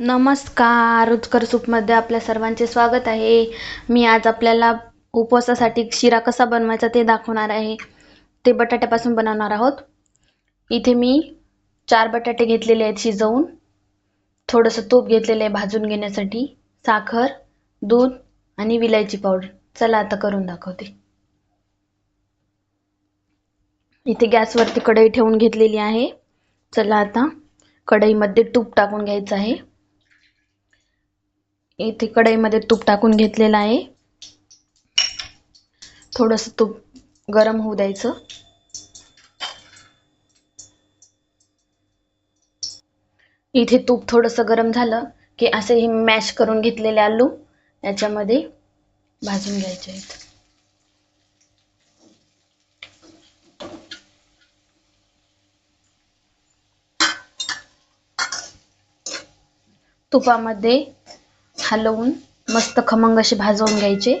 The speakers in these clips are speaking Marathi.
नमस्कार रुचकर सूपमध्ये आपल्या सर्वांचे स्वागत आहे. मी आज आपल्याला उपवासासाठी शिरा कसा बनवायचा ते दाखवणार आहे. ते बटाट्यापासून बनवणार आहोत. इथे मी चार बटाटे घेतलेले आहेत शिजवून. थोडंसं तूप घेतलेलं आहे भाजून घेण्यासाठी. साखर दूध आणि विलायची पावडर. चला आता करून दाखवते. इथे गॅसवरती कढई ठेवून घेतलेली आहे. चला आता कढईमध्ये तूप टाकून घ्यायचं आहे. इथे कढईमध्ये तूप टाकून घेतलेलं आहे. थोडस तूप गरम होऊ द्यायचं. इथे तूप थोडस गरम झालं की असे हे मॅश करून घेतलेले आलू. याच्यामध्ये भाजून घ्यायचे आहेत. तुपामध्ये हलवून मस्त खमंग असे भाजवून घ्यायचे.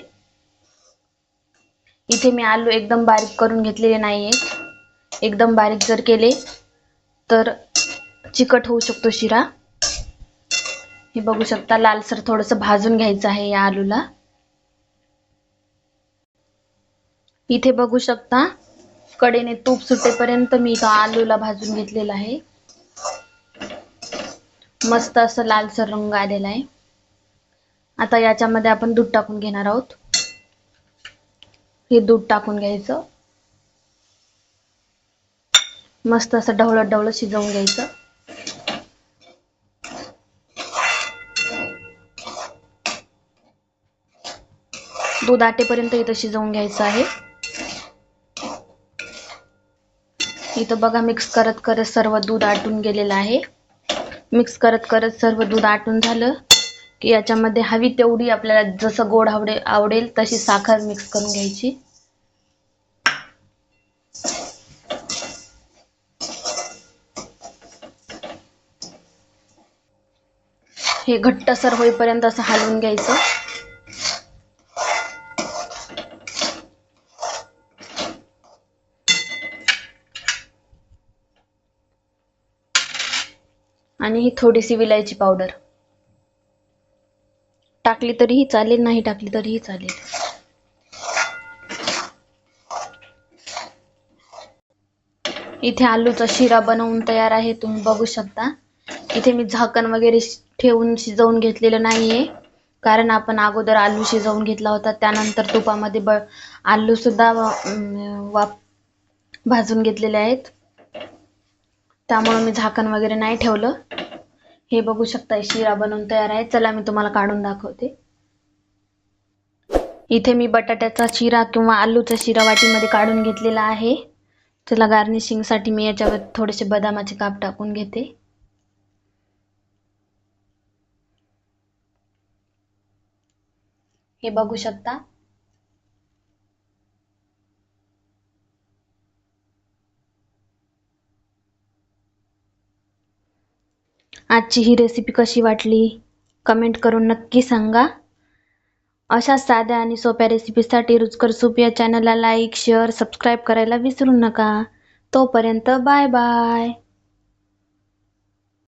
इथे मी आलू एकदम बारीक करून घेतलेले नाही आहेत एकदम बारीक जर केले तर चिकट होऊ शकतो शिरा. हे बघू शकता लालसर थोडंसं भाजून घ्यायचं आहे या आलूला. इथे बघू शकता कडेने तूप सुटेपर्यंत मी इथं आलूला भाजून घेतलेला आहे. मस्त असं लालसर रंग आलेला आहे. आता याच्यामध्ये आपण दूध टाकून घेणार आहोत. हे दूध टाकून घ्यायचं. मस्त असं ढवळत ढवळत शिजवून घ्यायचं. दूध आटेपर्यंत इथं शिजवून घ्यायचं आहे. इथं बघा मिक्स करत करत सर्व दूध आटून गेलेलं आहे. मिक्स करत करत सर्व दूध आटून झालं. की याच्यामध्ये हवी तेवढी आपल्याला जसं गोड आवडे आवडेल तशी साखर मिक्स करून घ्यायची. हे घट्टसर होईपर्यंत असं हलवून घ्यायचं. आणि ही थोडीशी विलायची पावडर. टाकली तरीही चालेल नाही टाकली तरीही चालेल. इथे आलूचा शिरा बनवून तयार आहे तुम्ही बघू शकता. इथे मी झाकण वगैरे ठेवून शिजवून घेतलेलं नाहीये. कारण आपण अगोदर आलू शिजवून घेतला होता त्यानंतर तुपामध्ये ब आलू सुद्धा वाप भाजून घेतलेले आहेत. त्यामुळे मी झाकण वगैरे नाही ठेवलं. हे बघू शकता शिरा बनवून तयार आहे. चला मी तुम्हाला काढून दाखवते. इथे मी बटाट्याचा शिरा किंवा आलूचा शिरा वाटीमध्ये काढून घेतलेला आहे. चला गार्निशिंगसाठी मी याच्यावर थोडेसे बदामाचे काप टाकून घेते. हे बघू शकता. आजची ही रेसिपी कशी वाटली? कमेंट करून नक्की सांगा. अशा साध्या आणि सोप्या रेसिपीसाठी रुचकर सूप या चॅनलला लाईक शेअर सबस्क्राईब करायला विसरू नका. तोपर्यंत बाय बाय